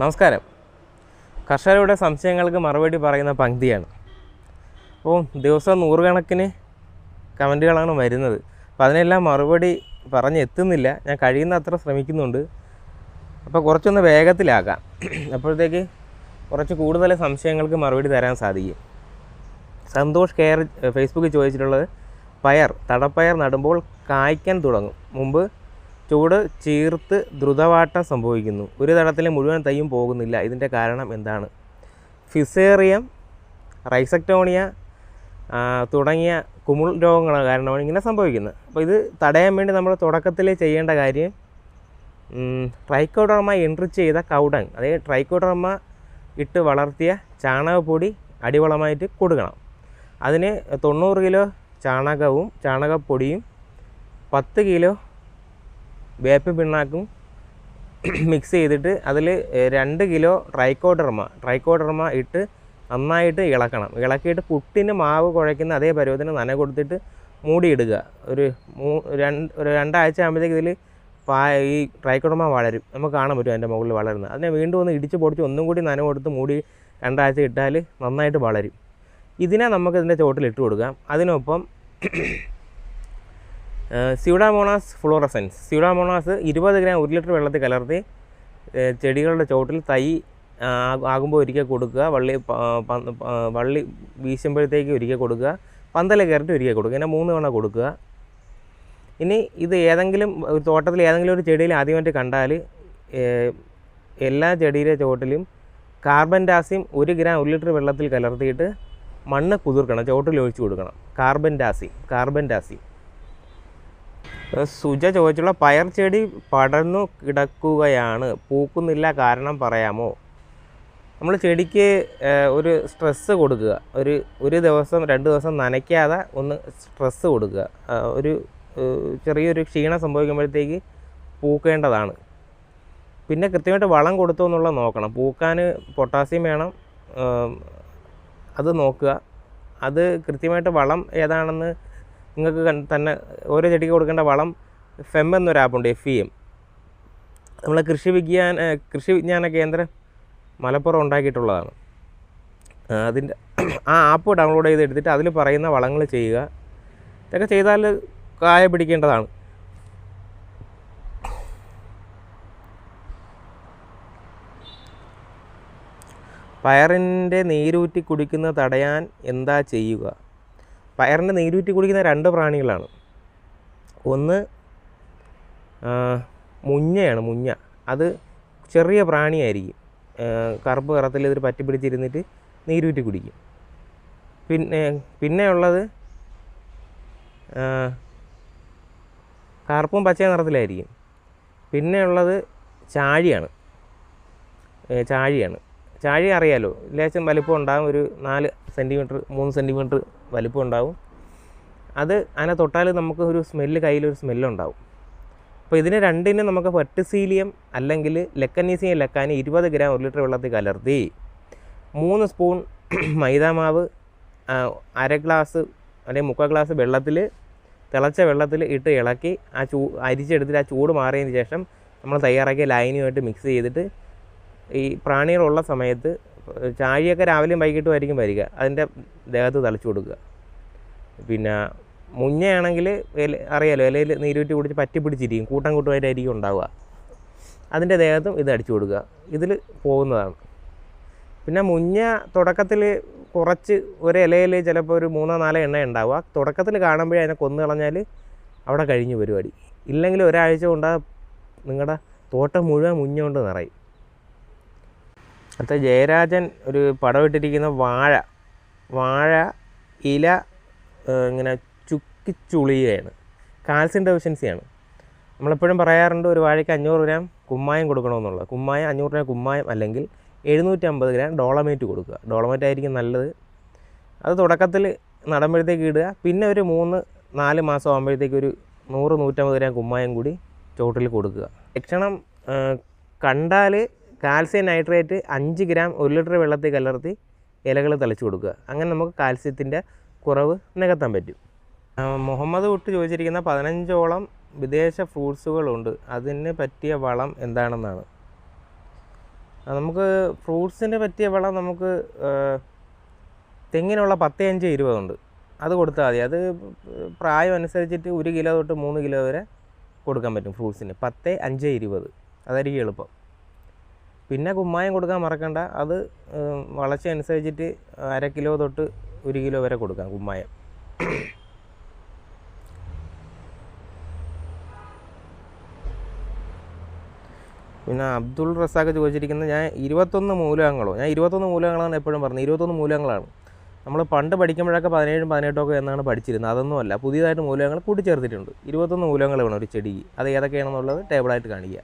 നമസ്കാരം. കർഷകരുടെ സംശയങ്ങൾക്ക് മറുപടി പറയുന്ന പങ്ക്തിയാണ്. അപ്പോൾ ദിവസം നൂറുകണക്കിന് കമന്റുകളാണ് വരുന്നത്. അപ്പോൾ അതിനെല്ലാം മറുപടി പറഞ്ഞ് എത്തുന്നില്ല ഞാൻ കഴിയുന്ന അത്ര ശ്രമിക്കുന്നുണ്ട്. അപ്പോൾ കുറച്ചൊന്ന് വേഗത്തിലാക്കാം അപ്പോഴത്തേക്ക് കുറച്ച് കൂടുതൽ സംശയങ്ങൾക്ക് മറുപടി തരാൻ സാധിക്കും. സന്തോഷ് കെയർ ഫേസ്ബുക്കിൽ ചോദിച്ചിട്ടുള്ളത് പയർ തടപ്പയർ നടുമ്പോൾ കായ്ക്കാൻ തുടങ്ങും. മുമ്പ് ചൂട് ചീർത്ത് ദ്രുതവാട്ടം സംഭവിക്കുന്നു. ഒരു തടത്തിലെ മുഴുവൻ തൈയും പോകുന്നില്ല. ഇതിന്റെ കാരണം എന്താണ്? ഫിസേറിയം റൈസക്ടോണിയ തുടങ്ങിയ കുമുൾ രോഗങ്ങൾ കാരണമാണ് ഇങ്ങനെ സംഭവിക്കുന്നത്. അപ്പോൾ ഇത് തടയാൻ വേണ്ടി നമ്മൾ തുടക്കത്തിൽ ചെയ്യേണ്ട കാര്യം ട്രൈക്കോഡർമ എൻട്രി ചെയ്ത കൗഡങ് അതായത് ട്രൈക്കോഡർമ ഇട്ട് വളർത്തിയ ചാണകപ്പൊടി അടിവളമായിട്ട് കൊടുക്കണം. അതിന് തൊണ്ണൂറ് കിലോ ചാണകവും ചാണകപ്പൊടിയും പത്ത് കിലോ വേപ്പ് പിണ്ണാക്കും മിക്സ് ചെയ്തിട്ട് അതിൽ രണ്ട് കിലോ ട്രൈക്കോഡർമ ട്രൈക്കോഡർമ ഇട്ട് നന്നായിട്ട് ഇളക്കണം. ഇളക്കിയിട്ട് പുട്ടിന് മാവ് കുഴയ്ക്കുന്ന അതേ പരുവത്തിന് നന കൊടുത്തിട്ട് മൂടിയിടുക. ഒരു മൂ രണ്ട് ഒരു രണ്ടാഴ്ച ആകുമ്പോഴത്തേക്ക് ഇതിൽ പാ ഈ ട്രൈക്കോഡർമ വളരും. നമുക്ക് കാണാൻ പറ്റും അതിന്റെ മുകളിൽ വളരുന്നത്. അതിനെ വീണ്ടും ഒന്ന് ഇടിച്ച് പൊടിച്ച് ഒന്നും കൂടി നന കൊടുത്ത് മൂടി രണ്ടാഴ്ച ഇട്ടാൽ നന്നായിട്ട് വളരും. ഇതിനെ നമുക്ക് ഇതിന്റെ ചോട്ടിൽ ഇട്ട് കൊടുക്കാം. അതിനൊപ്പം സ്യൂഡാമോണാസ് ഫ്ലോറസൻസ് സ്യൂഡാമോണാസ് ഇരുപത് ഗ്രാം ഒരു ലിറ്റർ വെള്ളത്തിൽ കലർത്തി ചെടികളുടെ ചോട്ടിൽ തൈ ആകുമ്പോൾ ഒരിക്കൽ കൊടുക്കുക. വള്ളി വള്ളി വീശുമ്പോഴത്തേക്ക് ഒരിക്കൽ കൊടുക്കുക. പന്തല കയറിട്ട് ഒരിക്കൽ കൊടുക്കുക. ഇങ്ങനെ മൂന്ന് തവണ കൊടുക്കുക. ഇനി ഇത് ഏതെങ്കിലും ഒരു തോട്ടത്തിൽ ഏതെങ്കിലും ഒരു ചെടിയിൽ ആദ്യമായിട്ട് കണ്ടാൽ എല്ലാ ചെടിയിലെ ചോട്ടിലും കാർബൻ ഡാസിയം ഒരു ഗ്രാം ഒരു ലിറ്റർ വെള്ളത്തിൽ കലർത്തിയിട്ട് മണ്ണ് കുതിർക്കണം ചോട്ടിൽ ഒഴിച്ചു കൊടുക്കണം. കാർബൻ ഡാസിയം കാർബൻ ഡാസിയം ഏഹ് സുജ ചോദിച്ചുള്ള പയർ ചെടി പടർന്നു കിടക്കുകയാണ്. പൂക്കുന്നില്ല കാരണം പറയാമോ? നമ്മൾ ചെടിക്ക് ഒരു സ്ട്രെസ്സ് കൊടുക്കുക. ഒരു ഒരു ദിവസം രണ്ട് ദിവസം നനയ്ക്കാതെ ഒന്ന് സ്ട്രെസ്സ് കൊടുക്കുക. ഒരു ചെറിയൊരു ക്ഷീണം സംഭവിക്കുമ്പോഴത്തേക്ക് പൂക്കേണ്ടതാണ്. പിന്നെ കൃത്യമായിട്ട് വളം കൊടുത്തു എന്നുള്ളത് നോക്കണം. പൂക്കാൻ പൊട്ടാസ്യം വേണം. അത് നോക്കുക. അത് കൃത്യമായിട്ട് വളം ഏതാണെന്ന് നിങ്ങൾക്ക് തന്നെ ഓരോ ചെടിക്ക് കൊടുക്കേണ്ട വളം ഫെം എന്നൊരു ആപ്പുണ്ട് എഫ് ഇ എം നമ്മളെ കൃഷി വിജ്ഞാന കൃഷി വിജ്ഞാന കേന്ദ്രം മലപ്പുറം ഉണ്ടാക്കിയിട്ടുള്ളതാണ്. അതിന്റെ ആ ആപ്പ് ഡൗൺലോഡ് ചെയ്ത് എടുത്തിട്ട് അതിൽ പറയുന്ന വളങ്ങൾ ചെയ്യുക. ഇതൊക്കെ ചെയ്താൽ കായ പിടിക്കേണ്ടതാണ്. പയറിന്റെ നീരൂറ്റി കുടിക്കുന്നത് തടയാൻ എന്താ ചെയ്യുക? പയറിന്റെ നീരൂറ്റി കുടിക്കുന്ന രണ്ട് പ്രാണികളാണ്. ഒന്ന് മുഞ്ഞയാണ് മുഞ്ഞ. അത് ചെറിയ പ്രാണിയായിരിക്കും. കറുപ്പ് നിറത്തിൽ ഇതിൽ പറ്റി പിടിച്ചിരുന്നിട്ട് നീരൂറ്റി കുടിക്കും. പിന്നെ പിന്നെ ഉള്ളത് ആ, കറുപ്പും പച്ച നിറത്തിലായിരിക്കും. പിന്നെ ഉള്ളത് ചാഴിയാണ്. ചാഴിയാണ്. ചാഴി അറിയാലോ. ലേശം വലിപ്പം ഉണ്ടാകും ഒരു നാല് സെന്റിമീറ്റർ മൂന്ന് സെന്റിമീറ്റർ വലിപ്പം ഉണ്ടാകും അത് അതിനെ തൊട്ടാൽ നമുക്ക് ഒരു സ്മെല്ല് കയ്യിലൊരു സ്മെല്ലുണ്ടാവും അപ്പോൾ ഇതിന് രണ്ടിന് നമുക്ക് പട്ടുസീലിയം അല്ലെങ്കിൽ ലെക്കനീസിയം ലെക്കാനി ഇരുപത് ഗ്രാം ഒരു ലിറ്റർ വെള്ളത്തിൽ കലർത്തി മൂന്ന് സ്പൂൺ മൈദാമാവ് അര ഗ്ലാസ് അല്ലെങ്കിൽ മുക്കാൽ ഗ്ലാസ് വെള്ളത്തിൽ തിളച്ച വെള്ളത്തിൽ ഇട്ട് ഇളക്കി ആ ചൂ അരിച്ചെടുത്തിട്ട് ആ ചൂട് മാറിയതിന് ശേഷം നമ്മൾ തയ്യാറാക്കിയ ലൈനുമായിട്ട് മിക്സ് ചെയ്തിട്ട് ഈ പ്രാണികളുള്ള സമയത്ത് ചാഴിയൊക്കെ രാവിലെയും വൈകിട്ടും ആയിരിക്കും വരിക. അതിന്റെ ദേഹത്ത് തളിച്ചു കൊടുക്കുക. പിന്നെ മുഞ്ഞയാണെങ്കിൽ അറിയാലോ ഇലയിൽ നീരൂറ്റി കുടിച്ച് പറ്റി പിടിച്ചിരിക്കും. കൂട്ടം കൂട്ടുമായിട്ടായിരിക്കും ഉണ്ടാവുക. അതിന്റെ ദേഹത്തും ഇത് അടിച്ചു കൊടുക്കുക. ഇതിൽ പോകുന്നതാണ്. പിന്നെ മുഞ്ഞ തുടക്കത്തിൽ കുറച്ച് ഒരു ഇലയിൽ ചിലപ്പോൾ ഒരു മൂന്നോ നാലോ എണ്ണ ഉണ്ടാവുക. തുടക്കത്തിൽ കാണുമ്പോഴേ അതിനെ കൊന്നു കളഞ്ഞാൽ അവിടെ കഴിഞ്ഞു പരിപാടി. ഇല്ലെങ്കിൽ ഒരാഴ്ച കൊണ്ട് നിങ്ങളുടെ തോട്ടം മുഴുവൻ മുഞ്ഞ കൊണ്ട് നിറയും. അടുത്ത ജയരാജൻ ഒരു പടം ഇട്ടിരിക്കുന്ന വാഴ വാഴ ഇല ഇങ്ങനെ ചുക്കി ചുളിയാണ് കാൽസ്യം ഡെഫിഷ്യൻസിയാണ്. നമ്മളെപ്പോഴും പറയാറുണ്ട് ഒരു വാഴയ്ക്ക് അഞ്ഞൂറ് ഗ്രാം കുമ്മായം കൊടുക്കണമെന്നുള്ളത്. കുമ്മായം അഞ്ഞൂറ് ഗ്രാം കുമ്മായം അല്ലെങ്കിൽ എഴുന്നൂറ്റമ്പത് ഗ്രാം ഡോളമേറ്റ് കൊടുക്കുക. ഡോളമേറ്റ് ആയിരിക്കും നല്ലത്. അത് തുടക്കത്തിൽ നടുമ്പോഴത്തേക്ക് ഇടുക. പിന്നെ ഒരു മൂന്ന് നാല് മാസം ആകുമ്പോഴത്തേക്ക് ഒരു നൂറ് നൂറ്റമ്പത് ഗ്രാം കുമ്മായം കൂടി ചോട്ടിൽ കൊടുക്കുക. ലക്ഷണം കണ്ടാൽ കാൽസ്യം നൈട്രേറ്റ് അഞ്ച് ഗ്രാം ഒരു ലിറ്റർ വെള്ളത്തിൽ കലർത്തി ഇലകൾ തളിച്ചു കൊടുക്കുക. അങ്ങനെ നമുക്ക് കാൽസ്യത്തിന്റെ കുറവ് നികത്താൻ പറ്റും. മുഹമ്മദ് കുട്ടി ചോദിച്ചിരിക്കുന്ന പതിനഞ്ചോളം വിദേശ ഫ്രൂട്ട്സുകളുണ്ട്. അതിന് പറ്റിയ വളം എന്താണെന്നാണ്? നമുക്ക് ഫ്രൂട്ട്സിന് പറ്റിയ വളം നമുക്ക് തെങ്ങിനുള്ള പത്ത് അഞ്ച് ഇരുപതുണ്ട് അത് കൊടുത്താൽ മതി. അത് പ്രായം അനുസരിച്ചിട്ട് ഒരു കിലോ തൊട്ട് മൂന്ന് കിലോ വരെ കൊടുക്കാൻ പറ്റും ഫ്രൂട്ട്സിന്. പത്ത് അഞ്ച് ഇരുപത്. അതായിരിക്കും എളുപ്പം. പിന്നെ കുമ്മായം കൊടുക്കാൻ മറക്കണ്ട. അത് വളർച്ച അനുസരിച്ചിട്ട് അര കിലോ തൊട്ട് ഒരു കിലോ വരെ കൊടുക്കാം കുമ്മായം. പിന്നെ അബ്ദുൾ റസാഖ് ചോദിച്ചിരിക്കുന്നത് ഞാൻ ഇരുപത്തൊന്ന് മൂലകങ്ങളോ ഞാൻ ഇരുപത്തൊന്ന് മൂലകങ്ങളാണ് എപ്പോഴും പറഞ്ഞത്. ഇരുപത്തൊന്ന് മൂലകങ്ങളാണ്. നമ്മൾ പണ്ട് പഠിക്കുമ്പോഴൊക്കെ പതിനേഴും പതിനെട്ടും ഒക്കെ എന്നാണ് പഠിച്ചിരുന്നത്. അതൊന്നുമല്ല പുതിയതായിട്ട് മൂലകങ്ങൾ കൂട്ടിച്ചേർത്തിട്ടുണ്ട്. ഇരുപത്തൊന്ന് മൂലകങ്ങൾ വേണം ഒരു ചെടിക്ക് അത് ഏതൊക്കെയാണെന്നുള്ളത് ടേബിളായിട്ട് കാണിക്കുക.